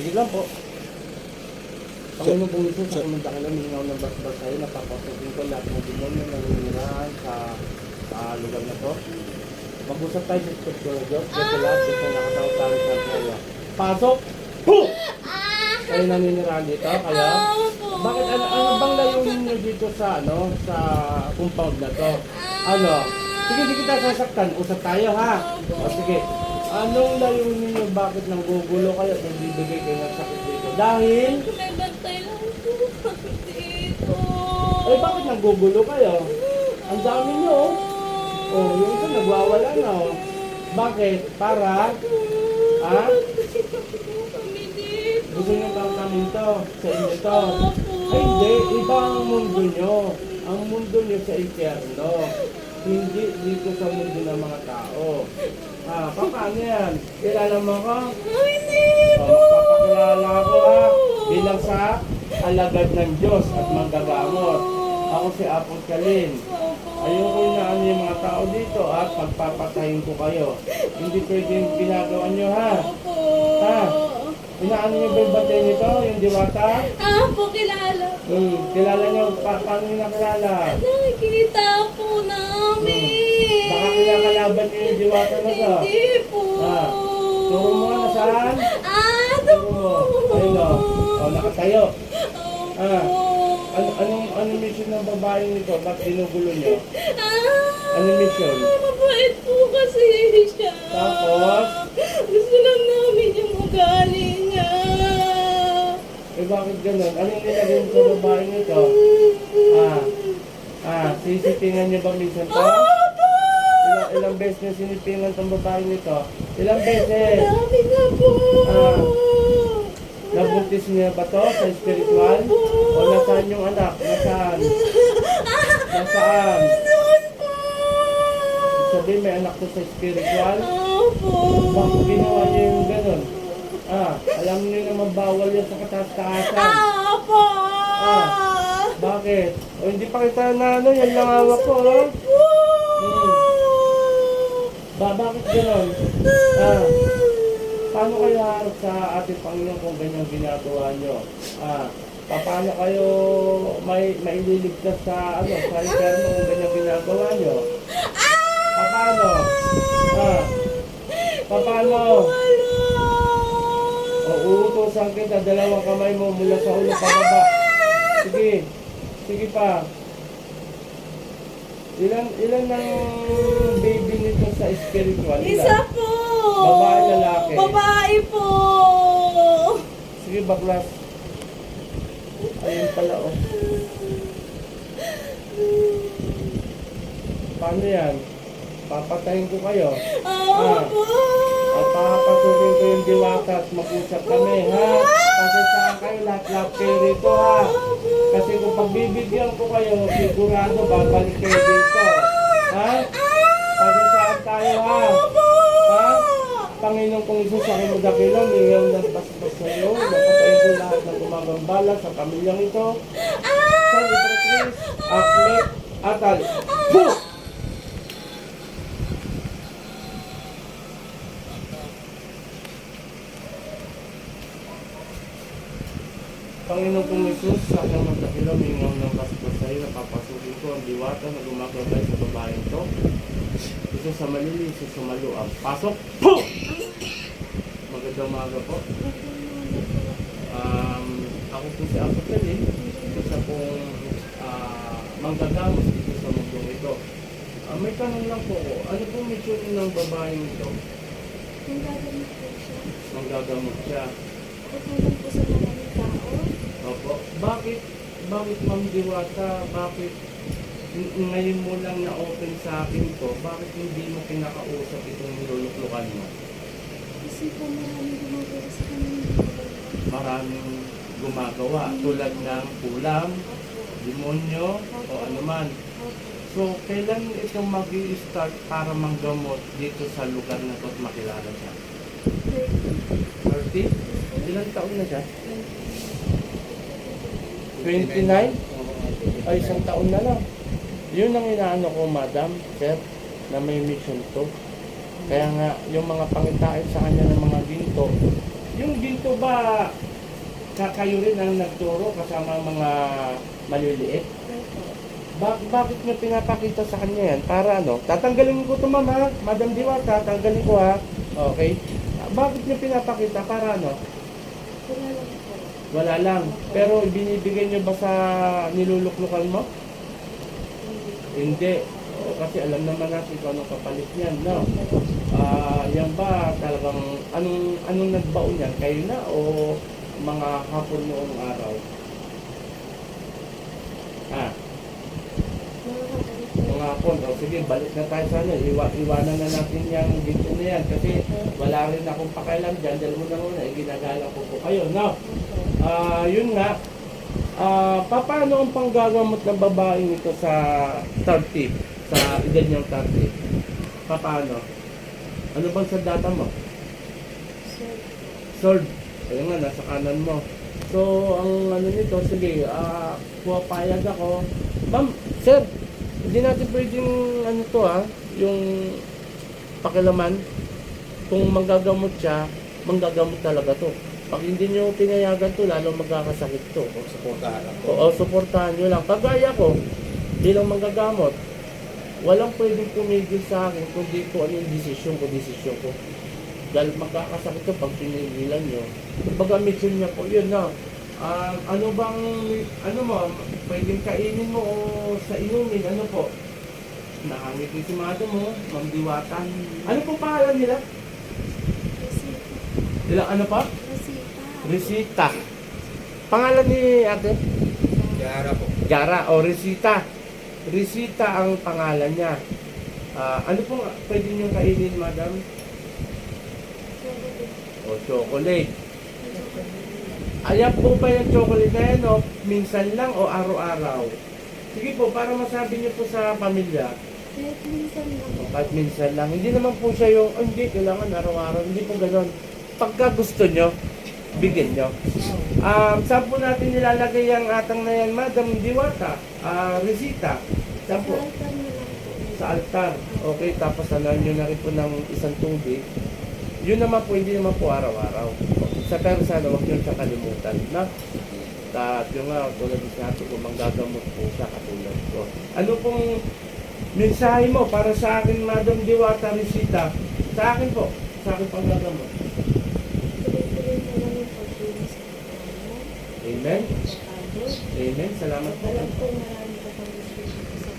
Sige lang po. Panginoon pong Isus, ako ng dakilang mingaw ng basbas sa'yo, napapasukin ko lahat ng demonyo na nanginirahan sa ah, lugar na to. Mag-usap tayo sa Espiritu ng Diyos, kasi lahat gusto nakatawag tayo sa kaya. Pasok! Huh! Kayo naninirahan dito, kaya? Bakit ano, ano bang layunin nyo dito sa ano sa compound na to? Ano? Sige, sige tayo sasaktan. Usap tayo ha. O sige. Anong layunin nyo? Bakit nang gugulo kayo at nagbibigay kayo ng sakit dito? Dahil, May bantay lang po dito. eh bakit nang gugulo kayo? Ang dami nyo oh. Oh, yung isa nagwawala na oh. Bakit? Para? Ha? Kami dito. Gusto nyo kakamin to? Sa inyo to? Ay, hindi. Iba ang mundo nyo. Ang mundo nyo sa impyerno. Hindi dito sa mundo ng mga tao. Ah, paano yan? Kilala mo ko? Hindi Oh, po. papakilala ko ha. Bilang sa alagad ng Diyos at manggagamot. Ako si Apot Kalin. Ayoko na ano yung mga tao dito at pagpapatayin ko kayo. Hindi pwede yung ginagawa nyo ha. Ha? Inaano nyo ba yung batay nito? Yung diwata? Ah, po kilala. Hmm, kilala nyo, pa paano nyo nakilala? Nakikita po namin. Baka kinakalaban nyo yung diwata na. Hindi po. Ah, Turo mo nga nasaan? Ah, Turo mo. Ayun o. O, nakatayo. Opo. Ah. Ano, anong, anong mission ng babae nito? Ba't ginugulo nyo? Ah, Anong mission? mabait po kasi siya. Tapos? Gusto lang namin yung ugali niya. Eh bakit ganun? Anong nilagay mo sa babae nito? Ah. Ah, sisipingan nyo ba minsan to? Opo! Ilang, ilang beses nyo sinipingan tong babae nito? Ilang beses? Dami na po. Ah. Nabuntis niya ba to sa spiritual? O nasaan yung anak? Nasaan? Nasaan? Sabi may anak to sa spiritual? Opo. Bakit ginawa niya yung ganun? Ah, alam niyo naman bawal yan sa kataas-taasan. Opo. Ah. Bakit? O hindi pa kita na ano, yan lang hawak ko, ha? Hmm. Ba, bakit ganun? Ah, paano kayo harap sa ating Panginoon kung ganyan ginagawa nyo? Ah, pa- paano kayo may maililigtas sa ano, sa inferno kung ganyan ginagawa nyo? Pa- Paano? Ah, pa- paano? O, uutosan kita, dalawang kamay mo mula sa ulo pababa. Sige, sige pa. Ilan, ilan ang baby nito sa spiritual? Ilan? Isa po. Babae, lalaki? Babae po. Sige, baklas. Ayun pala, oh. Paano yan? Papatayin ko kayo. Opo. At papasukin ko yung diwata at mag-usap kami, ha? Kasi saan kayo lahat-lahat kayo rito, ha? Kasi kung pagbibigyan ko kayo, sigurado babalik kayo dito. Ha? Kasi saan tayo, ha? Ha? Panginoon kong Isus, sa aking magdakilang, mayroon ng basbas sa iyo, napatayin ko lahat ng gumagambala sa pamilyang ito. Sa Libretris, Aklet, Atal. Puh! Panginoon kong Isus, sa aking magdakilang, mayroon ng basbas sa iyo, napapasukin ko ang diwata na gumagambay sa babaeng ito. Isa sa malili, isa sa maluang. Pasok! Puh! Magandang umaga po. Um, ako po si Apo Peli. Isa pong uh, manggagamot dito sa mundong ito. Ah, may tanong lang po ko. Ano pong mission ng babaeng ito? Kung gagamit po siya, Manggagamot siya. tutulong po sa maraming tao. Opo. Bakit, bakit Ma'am Diwata, bakit ngayon mo lang na-open sa akin to, bakit hindi mo kinakausap itong niluluklukan mo? Kasi po maraming gumagawa sa ginagawa. maraming gumagawa tulad ng kulam, demonyo, o anuman. So, kailan ito mag start para manggamot dito sa lugar na to at makilala siya? 30? Ilang taon na siya? 29? Ay, isang taon na lang. Yun ang inaano ko, madam, sir, na may mission to. Kaya nga, yung mga pangitain sa kanya ng mga ginto, yung ginto ba, kakayo rin ang nagturo kasama ang mga maliliit? Bak bakit nyo pinapakita sa kanya yan? Para ano? Tatanggalin ko ito ma'am? Madam Diwata, tatanggalin ko ha? Okay? Bakit nyo pinapakita? Para ano? Po. Wala lang. Pero binibigay nyo ba sa niluluklukan mo? Hindi. O, kasi alam naman natin kung anong kapalit niyan, no? Ah, yan ba talagang anong anong nagbaon yan? Kayo na o mga hapon noong araw? Ah, Mga hapon. O sige, balik na tayo sa ano. Iwa, iwanan na natin yung ginto na yan kasi wala rin akong pakailan dyan dahil muna muna eh, ginagala ko po kayo, no? Ah, yun nga. Ah, paano ang panggagamot ng babaeng ito sa 30? Sa edad niyang 30? Paano? Ano bang sa data mo? Sword. Ayun nga, nasa kanan mo. So, ang ano nito, sige, ah, pupayag ako. Ma'am, sir, hindi natin pwedeng ano to ha, yung pakilaman. Kung manggagamot siya, manggagamot talaga to. Pag hindi nyo pinayagan to, lalo magkakasakit to. Kung supportahan ako. Oo, suportahan nyo lang. Kagaya ko, bilang manggagamot, walang pwedeng pumigil sa akin kundi ko ano yung desisyon ko, desisyon ko. Dahil magkakasakit ko pag pinigilan nyo. Kumbaga mission niya po, yun na. Ah, ano bang, ano mo, pwedeng kainin mo o sa inumin, ano po? Nakangiti si madam mo, Ma'am Diwata. Ano po pangalan nila? Ilang ano pa? Rosita. Resita. Pangalan ni ate? Yara po. Gara o Resita. Resita ang pangalan niya. Ah, ano pong pwede niyong kainin, madam? O chocolate. Ayan po ba yung chocolate na yan, o minsan lang o araw-araw? Sige po, para masabi niyo po sa pamilya, Kahit minsan lang. o kahit minsan lang, hindi naman po siya yung, oh, hindi, kailangan araw-araw, hindi po gano'n. Pagka gusto nyo, bigyan nyo. Um, saan po natin nilalagay ang atang na yan, Madam Diwata? Ah, Resita. Saan po? Sa altar. Okay, tapos alam nyo na rin po ng isang tubig. Yun naman po, hindi naman po araw-araw. Sa pero sana, huwag nyo sa kalimutan. Na? At yung nga, tulad ng sinabi ko, manggagamot po siya katulad ko. Ano pong mensahe mo para sa akin, Madam Diwata Resita? Sa akin po, sa akin pang gagamot. Tuloy-tuloy na lang yung pag-iwas sa pagkain. Amen? Amen. Salamat po. Alam kong marami ka pang gusto sa.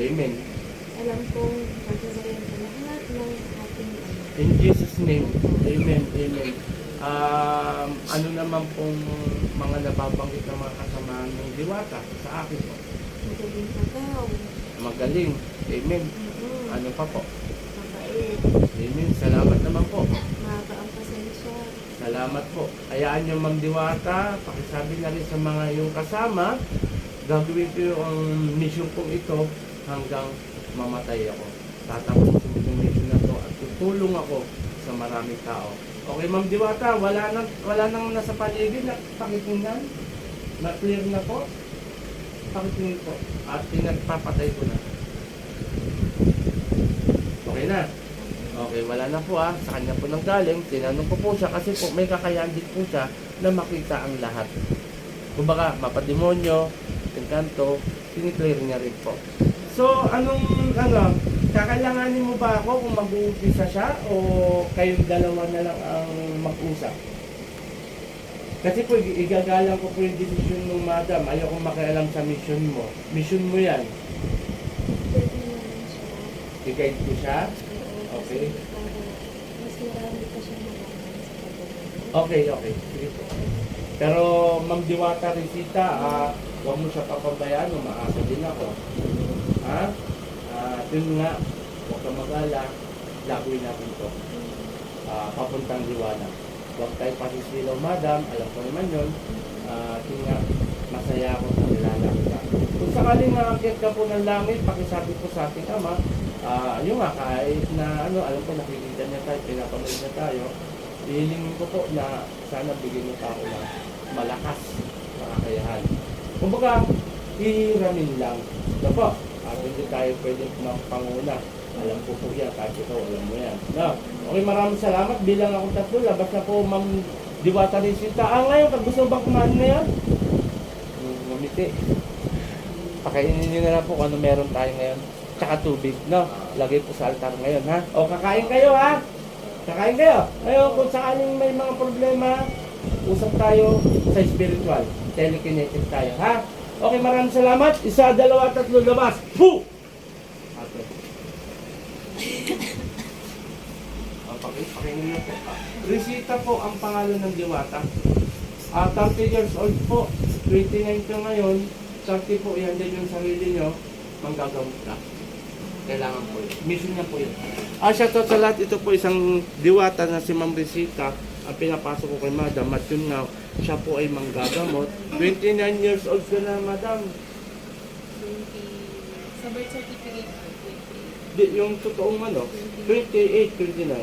Amen. Alam kong pagsasayan ka lahat ng ating. In Jesus' name, Amen, Amen. Um, ano naman pong mga nababanggit ng mga kasamahan ng diwata sa akin po? Magaling agaw. Magaling. Amen. Mm-mm. Ano pa po? Mabait. Amen. Salamat naman po. Ang pasensya. Salamat po. Hayaan nyo Ma'am Diwata, pakisabi na rin sa mga yung kasama, gagawin ko yung mission kong ito hanggang mamatay ako. Tatapusin ko yung mission na to at tutulong ako sa maraming tao. Okay Ma'am Diwata, wala nang, wala nang nasa paligid na pakitingnan. Na-clear na po. Pakitingin po. At pinagpapatay ko na. Okay na. Okay, wala na po ah. Sa kanya po nang galing. Tinanong ko po siya kasi po may kakayahan din po siya na makita ang lahat. Kumbaga, mapademonyo, engkanto, siniclear niya rin po. So, anong, ano, kakailanganin mo ba ako kung mag-uumpisa siya o kayong dalawa na lang ang mag-usap? Kasi po, ig- igagalang ko po yung decision ng madam. Ayaw kong makialam sa mission mo. Mission mo yan. Pwede naman siya. I-guide ko siya. Okay. Okay, okay. Sige po. Pero Ma'am Diwata Risita, ah, huwag mo siya papabayaan, umaasa din ako. Ha? Ah, yun nga, huwag kang mag-ala, lagawin natin to. Ah, papuntang liwanag. Huwag tayo pasisilaw, madam, alam ko naman yun. Ah, yun nga, masaya ako sa nilalaki ka. Kung sakaling nakakit ka po ng langit, pakisabi po sa ating ama, ah, yun nga, kahit na ano, alam ko nakikita niya tayo, pinapanood niya tayo, Hihilingin ko po na sana bigyan niyo pa ako ng malakas na kakayahan. Kumbaga, hihiramin lang. Ito po, at hindi tayo pwede panguna. Alam ko po yan, kahit ikaw alam mo yan. No? Okay, maraming salamat. Bilang ako tatlo, labas na po, Ma'am Diwata Resita. Ah, ngayon, pag gusto mo bang kumain ngayon? Hmm, Ngumiti. Pakainin nyo na lang po kung ano meron tayo ngayon. Tsaka tubig, no? Lagay po sa altar ngayon, ha? O, kakain kayo, ha? Kakain kayo. Ngayon, kung sakaling may mga problema, usap tayo sa spiritual. Telekinetic tayo, ha? Okay, maraming salamat. Isa, dalawa, tatlo, labas. Pu! Okay. Ah, paki- Pakinggan niyo po. Resita po ang pangalan ng Diwata. Ah, 30 years old po. 29 ka ngayon. 30 po yan din yung sarili nyo. Manggagamot ka. Kailangan po yun. Mission niya po yun. Ah, shoutout sa lahat. Ito po isang diwata na si Ma'am Resita. Ang pinapasok ko kay Madam. At yun nga, siya po ay manggagamot. 29 years old ka na, Madam. 20, sa birth certificate ko, 20. Di, yung totoong ano, 28, 29.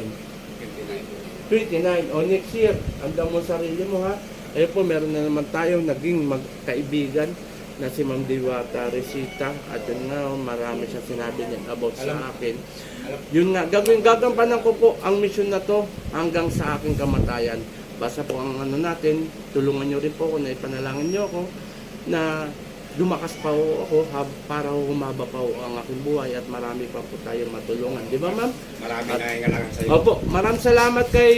29. O next year, andang mo sarili mo ha. Eh po, meron na naman tayong naging magkaibigan na si Ma'am Diwata Resita. At yun nga, oh, marami siya sinabi niya about sa akin. Yun nga, gagawin, gagampanan ko po ang mission na to hanggang sa aking kamatayan. Basta po ang ano natin, tulungan nyo rin po ako na ipanalangin nyo ako na lumakas pa ho ako hab- para humaba pa ho ang aking buhay at marami pa po tayong matulungan. Di ba ma'am? Marami na kailangan sa iyo. Opo, maraming salamat kay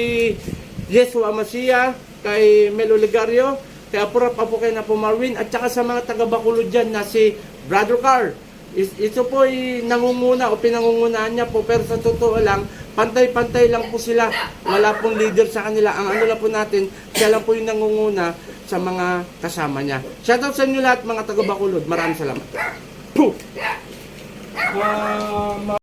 Yesua Masia, kay Mel Oligario, kay Apurap Apo kay Napo Marwin, at saka sa mga taga Bacolod dyan na si Brother Carl. Ito po ay nangunguna o pinangungunahan niya po, pero sa totoo lang, pantay-pantay lang po sila. Wala pong leader sa kanila. Ang ano lang po natin, siya lang po yung nangunguna sa mga kasama niya. Shoutout sa inyo lahat mga taga Bacolod. Maraming salamat. Puh! Ma-